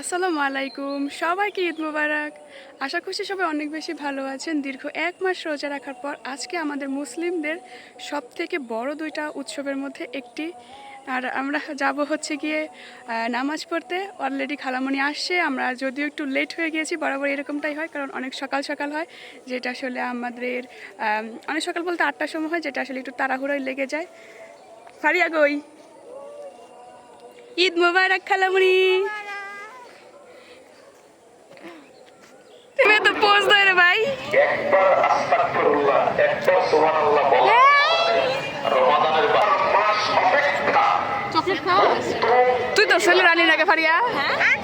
আসসালামু আলাইকুম, সবাইকে ঈদ মোবারক। আশা করছি সবাই অনেক বেশি ভালো আছেন। দীর্ঘ এক মাস রোজা রাখার পর আজকে আমাদের মুসলিমদের সব থেকে বড় দুইটা উৎসবের মধ্যে একটি। আর আমরা যাব হচ্ছে গিয়ে নামাজ পড়তে। অলরেডি খালামণি আসছে, আমরা যদিও একটু লেট হয়ে গিয়েছি বরাবর এরকমটাই হয়, কারণ অনেক সকাল সকাল হয়, যেটা আসলে আমাদের অনেক সকাল বলতে আটটার সময় হয়, যেটা আসলে একটু তাড়াহুড়োয় লেগে যায়। ফারিয়া গই ঈদ মোবারক খালামণি তুমি তো পোজ একবার আস্তাগফিরুল্লাহ একবার সুবহানাল্লাহ বলা রমাদানের বার মাস অপেক্ষা। চকলেট তুই তো ছেলে রানী নাকি ফারিয়া।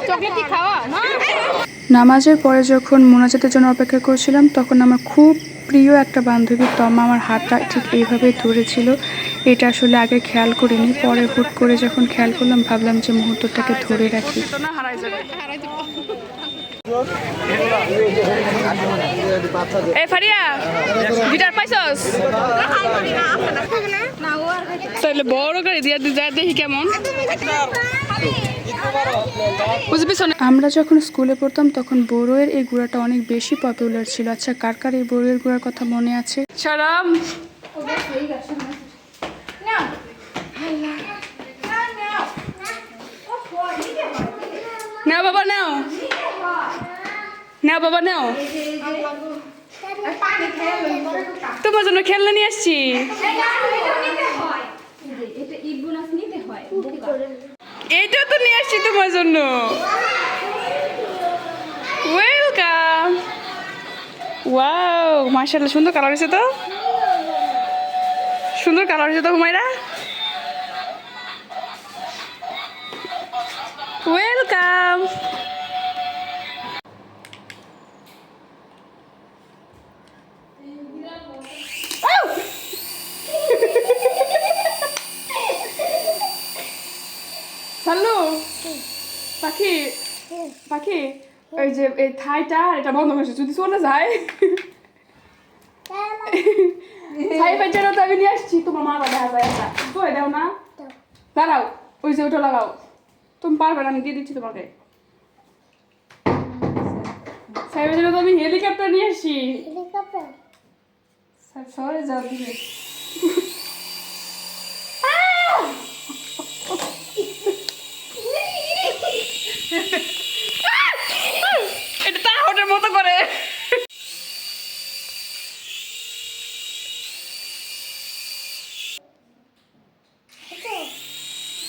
চকলেট কি খাওয়া? নামাজের পরে যখন মোনাজাতের জন্য অপেক্ষা করছিলাম তখন আমার খুব প্রিয় একটা বান্ধবী তমা আমার হাতটা ঠিক এইভাবে ধরেছিল। এটা আসলে আগে খেয়াল করিনি। পরে হুট করে যখন খেয়াল করলাম ভাবলাম যে মুহূর্তটাকে ধরে রাখি। এই ফারিয়া গিটার পাইছস? তাহলে বড় গাড়ি দিয়া যা দেখি কেমন। আমরা যখন স্কুলে পড়তাম তখন বড়োয়ের এই গুড়াটা অনেক বেশি পপুলার ছিল। আচ্ছা কার কার এই বড়োয়ের গুড়ার কথা মনে আছে? সারাম। নাও বাবা নাও। নাও, বাবা, নাও। তোমার জন্য খেলনা নিয়ে আসছি। এইটা তো নিয়ে আসছি তোমার জন্য। ওয়েলকাম ওয়াও মাশাআল্লাহ, সুন্দর কালার হয়েছে তো? সুন্দর কালার হয়েছে তো, হুমায়রা? ওয়েলকাম পাখি পাখি ওই যে এই থাইটা এটা বন্ধ হয়েছে। যদি চলে যায়। থাই পাইচারও তো আমি নিয়ে আসছি। তোমার মা দেখা যায় একটা তো দাও না। দাঁড়াও ওই যে ওটা লাগাও। তুমি পারবে না আমি দিয়ে দিচ্ছি তোমাকে। সাইবের জন্য তো আমি হেলিকপ্টার নিয়ে আসছি। সরে যাও দিকে এটা তাহটের মতো করে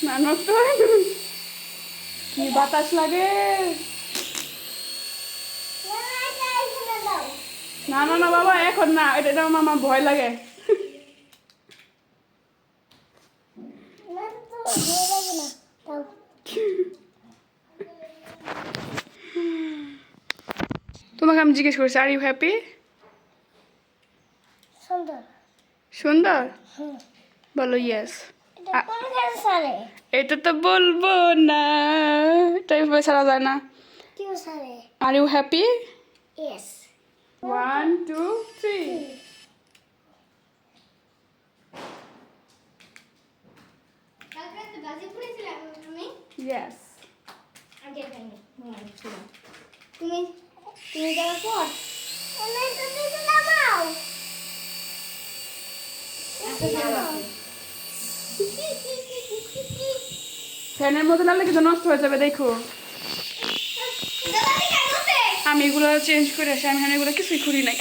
মানুষ তো কি বাতাস লাগে। না না না বাবা এখন না এটা আমার ভয় লাগে। তোমাকে আমি জিজ্ঞেস করছি আর ইউ হ্যাপি সুন্দর। সুন্দর? বলো ইয়েস এটা এটা তো বলব না। টাইপ ছাড়া যায় না। Are you happy one two three পড়েছিলাম তুমি? ইয়েস তুমি তুমি যাওয়ার পর? আমি তো নামাও। ফ্যানের মধ্যে লাগলে কিছু নষ্ট হয়ে যাবে, দেখো। আমি এগুলো চেঞ্জ করে আসি, আমি এগুলো কিছুই খুলি নাই।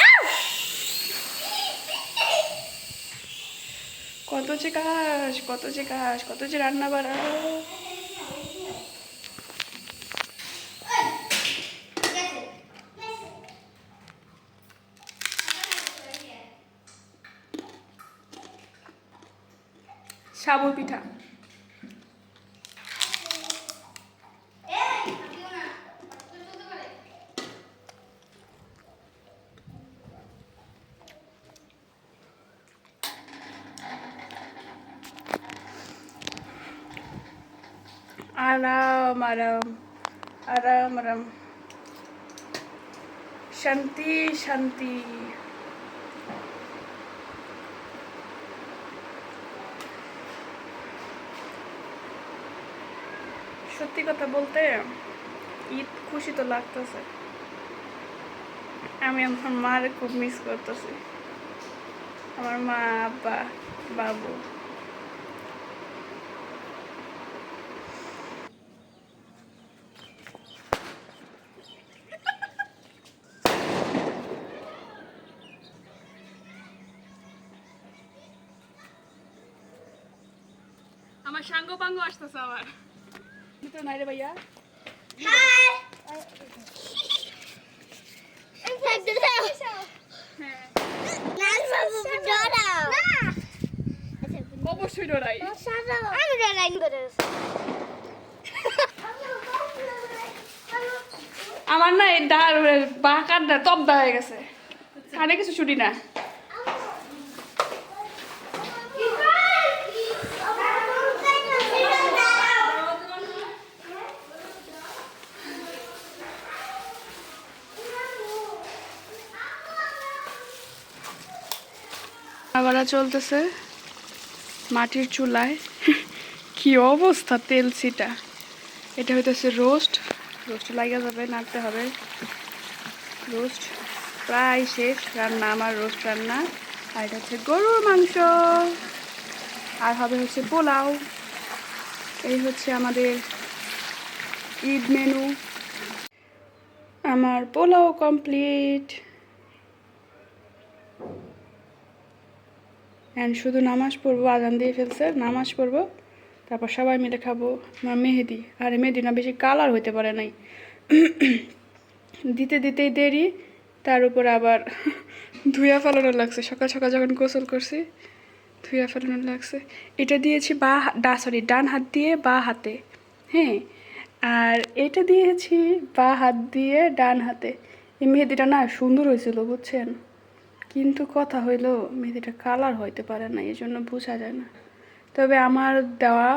কত যে কাজ, কত যে কাজ, কত যে রান্না বাড়া সাবু পিঠা। আরাম আরাম আরাম আরাম। শান্তি শান্তি। সত্যি কথা বলতে, ঈদ খুশি তো লাগতেছে। আমি আমার মার খুব মিস করতেছি। আমার মা, আব্বা, বাবু। আমার সাঙ্গ পাঙ্গ আসতেছে আমার তো নাই রে ভাইয়া। হ্যাঁ। অবশ্যই ডরাই। আমি ডরাই আমার না এই ডার বা কাঠটা তবদা হয়ে গেছে। কানে কিছু ছুটি না। আবার চলতেছে মাটির চুলায়। কি অবস্থা তেল ছিটা এটা হইতেছে রোস্ট। রোস্ট লাগা যাবে, নাড়তে হবে। রোস্ট প্রায় শেষ রান্না, আমার রোস্ট রান্না। আর এটা হচ্ছে গরুর মাংস। আর হবে হচ্ছে পোলাও। এই হচ্ছে আমাদের ঈদ মেনু। আমার পোলাও কমপ্লিট। অ্যান্ড শুধু নামাজ পড়ব, আজান দিয়ে ফেলছে, নামাজ পড়ব, তারপর সবাই মিলে খাব। আমার মেহেদি, আর মেহেদি না বেশি কালার হইতে পারে নাই। দিতে দিতেই দেরি, তার উপর আবার ধুয়া ফেলানো লাগছে। সকাল সকাল যখন গোসল করছি ধুয়া ফেলানো লাগছে। এটা দিয়েছি বা, ডা সরি ডান হাত দিয়ে বা হাতে। হ্যাঁ আর এটা দিয়েছি বা হাত দিয়ে ডান হাতে। এই মেহেদিটা না সুন্দর হয়েছিল, বুঝছেন? কিন্তু কথা হইল মেহেদিটা কালার হইতে পারে না এই জন্য বোঝা যায় না। তবে আমার দেওয়া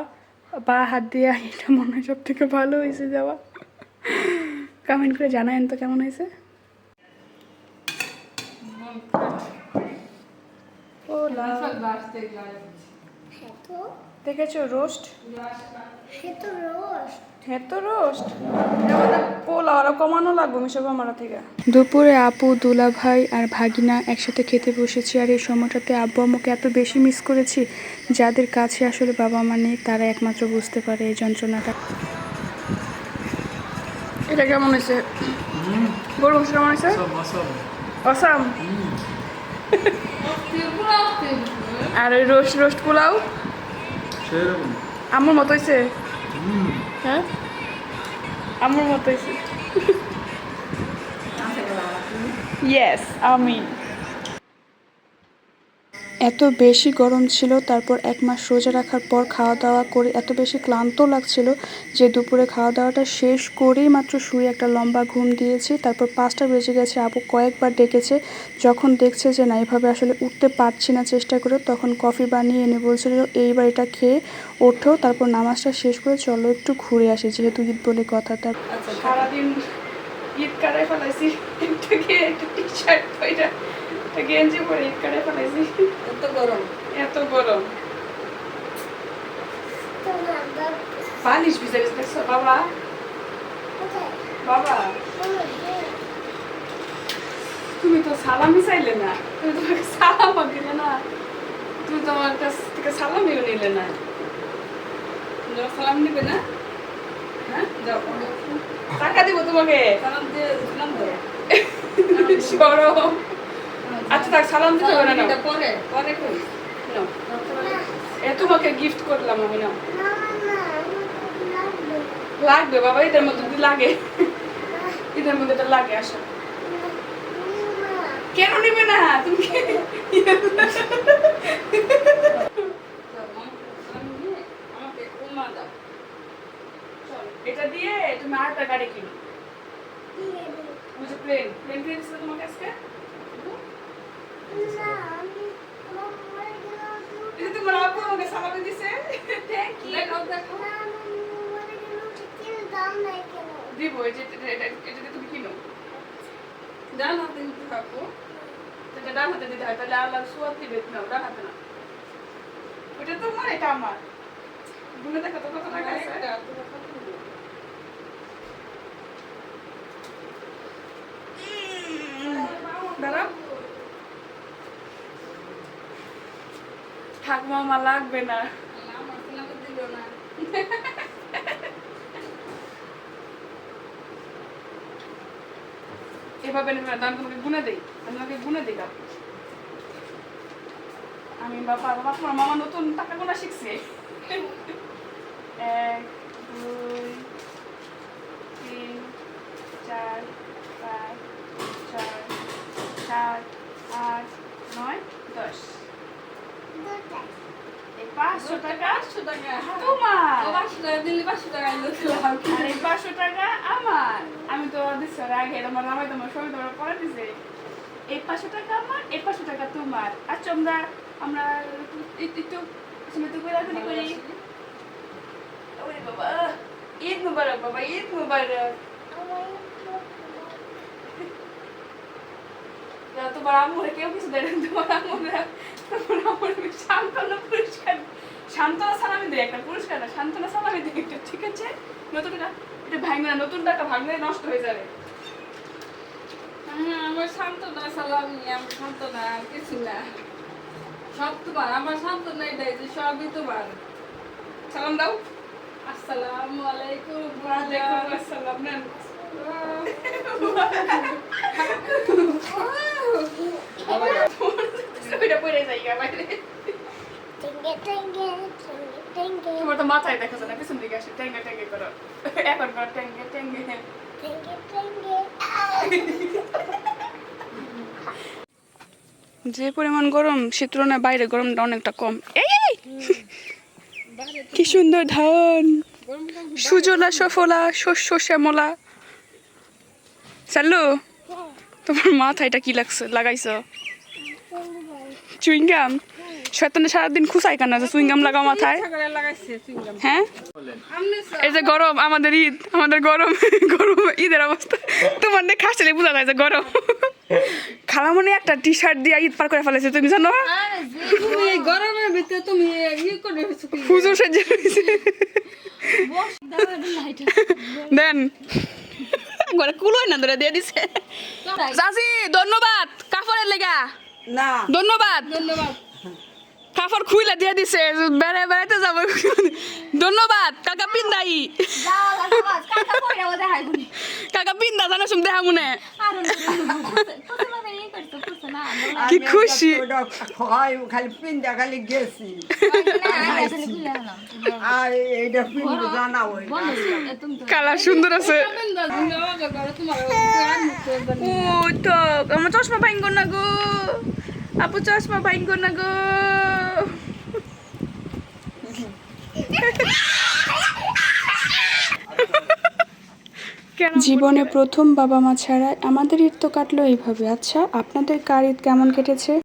বা হাত দিয়ে এটা মনে হয় সব থেকে ভালো হয়েছে দেওয়া। কমেন্ট করে জানায়েন তো কেমন হয়েছে পোলাও। দেখেছ রোস্ট? হ্যাঁ তো রোস্ট। পোলাও আরও কমানো লাগবে মিশো আমার থেকে। দুপুরে আপু দুলা ভাই আর ভাগিনা একসাথে খেতে বসেছি আর এই সময়টাতে আব্বু আম্মুকে এত বেশি মিস করেছি যাদের কাছে আসলে বাবা মা নেই তারা একমাত্র বুঝতে পারে এই যন্ত্রণাটা। এটা কেমন হয়েছে? গরু মাংস কেমন হয়েছে? অসাম? আর ওই রোস্ট রোস্ট পোলাও? আমার মতো হয়েছে হ্যাঁ? আমার মতো হয়েছে ইয়েস আমি। এত বেশি গরম ছিল, তারপর এক মাস রোজা রাখার পর খাওয়া দাওয়া করে এত বেশি ক্লান্ত লাগছিল যে দুপুরে খাওয়া দাওয়াটা শেষ করেই মাত্র শুয়ে একটা লম্বা ঘুম দিয়েছি। তারপর পাঁচটা বেজে গেছে, আপু কয়েকবার ডেকেছে। যখন দেখছে যে না, এভাবে আসলে উঠতে পারছি না চেষ্টা করে, তখন কফি বানিয়ে এনে বলছিল, এইবার এটা খেয়ে ওঠো, তারপর নামাজটা শেষ করে চলো একটু ঘুরে আসি, যেহেতু ঈদ বলে কথা, তার সারাদিন ঈদ কাটাই ফেলাইছি, একটু গিয়ে একটু টি শার্ট গেঞ্জি পরে ঈদ কাটাই ফেলাইছি এত গরম। এত গরম। দেখছ? বাবা। বাবা। তুমি তো সালামি চাইলে না। তুমি তোমাকে সালামও দিলে না। তুমি তোমার কাছ থেকে সালামিও নিলে না। সালাম নিবে না? হ্যাঁ? যাও। টাকা দিব তোমাকে সালাম দিয়ে সালাম দাও। সরো। আচ্ছা থাক সালাম দিতে হবে না পরে পরে নাও। এ তোমাকে গিফট করলাম আমি না লাগবে বাবা এটার মধ্যে যদি লাগে। এটার মধ্যে এটা লাগে আসো। কেন নিবে না? তুমি এটা দিয়ে তুমি আরেকটা গাড়ি কিনো। প্লেন প্লেন কিনেছিল কাছে এটা তোমার আপু আমাকে সালামি দিছে থ্যাংক ইউ দেখাও দেখাও দিব এটা এটা এটা দিয়ে তুমি কিনো ডান হাতে নিতে থাকো এটা ডান হাতে দিতে হয় তাহলে আল্লাহ সুয়াদ দিবে না ডান হাতে না ওটা তোমার এটা আমার গুনে দেখো তো কত টাকা আছে একটা, তোমার কত দিবে? দাঁড়াও থাক মামা লাগবে না। এভাবে নেবে না, আমি তোমাকে গুনে দিই আমি তোমাকে গুনে দিলাম। আমি বাবা বাবা তোমার মামা নতুন টাকা গোনা শিখছে। এক দুই তিন চার পাঁচ ছয় সাত আট নয় দশ। পাঁচশো টাকা পাঁচশো টাকা? তোমার। পাঁচশো টাকা দিলে পাঁচশো টাকা আর এই পাঁচশো টাকা আমার। আমি তো দিচ্ছি আগে তোমার জামাই তোমার সবই তোমার পরে দিছে। এই পাঁচশো টাকা আমার এই পাঁচশো টাকা তোমার। আচ্ছা আমরা আমরা একটু একটু করে। করি ওরে বাবা ঈদ মুবারক বাবা ঈদ মুবারক। তোমার আম্মুরে কেউ কিছু দেয় তোমার আম্মুরা তোমার আম্মুর সান্ত্বনা পুরস্কার সান্ত্বনা সালামি দেয় একটা পুরস্কার না সান্ত্বনা সালামি দেয় একটা। ঠিক আছে? নতুন টাকা এটা ভাঙবে না নতুন টাকা ভাঙলে নষ্ট হয়ে যাবে। হ্যাঁ, আমার সান্ত্বনা সালামি আমার সান্ত্বনা কিছু না। সব তোমার আমার সান্ত্বনা এটাই যে সবই তোমার। সালাম দাও। আসসালামু আলাইকুম ওয়ালাইকুম আসসালাম। নেন ওইটা পড়ে যাই গা বাইরে তোমার তো মাথায় দেখা যায় না পিছন দিকে আসে ট্যাঙ্গে ট্যাঙ্গে করো এখন করো ট্যাঙ্গে ট্যাঙ্গে যে পরিমাণ গরম শীত তুলনায় বাইরে গরমটা অনেকটা কম। এই এই! কি সুন্দর ধান! সুজলা সফলা শস্য শ্যামলা। চালু তোমার মাথায় এটা কি লাগছে, লাগাইছো? চুইংগাম? শয়তানে সারাদিন খুসাই কানা যে চুইংগাম লাগাও মাথায়? হ্যাঁ? এই যে গরম, আমাদের ঈদ, আমাদের গরম গরম, ঈদের অবস্থা। তোমার দেখে হাসলে বোঝা যায় যে গরম। খালামনি একটা টি শার্ট দিয়ে ঈদ পার করে ফেলেছে, তুমি জানো? গরমের ভিতরে দেন। ঘরে কুলোই না ধরে দিয়ে দিছে। চাচি ধন্যবাদ। কাপড়ের লেগা। না। ধন্যবাদ। ধন্যবাদ। কাপড় খুইলা দিয়ে দিছে বেড়ে বেড়াইতে যাব। ধন্যবাদ কাকা পিন্দাই। কাকা পিন্দা জানো শুনতে দেখা মনে। কি খুশি। খালি পিন্দা খালি গেছি। আর এইটা পিন্দ জানা ওই কালার সুন্দর আছে। তোমার ও তো আমার চশমা ভাঙ্গ না গো। আপু চশমা ভাঙ্গ না গো জীবনে প্রথম বাবা মা ছাড়া আমাদের ঈদ তো কাটলো এইভাবে। আচ্ছা আপনাদের কার ঈদ কেমন কেটেছে?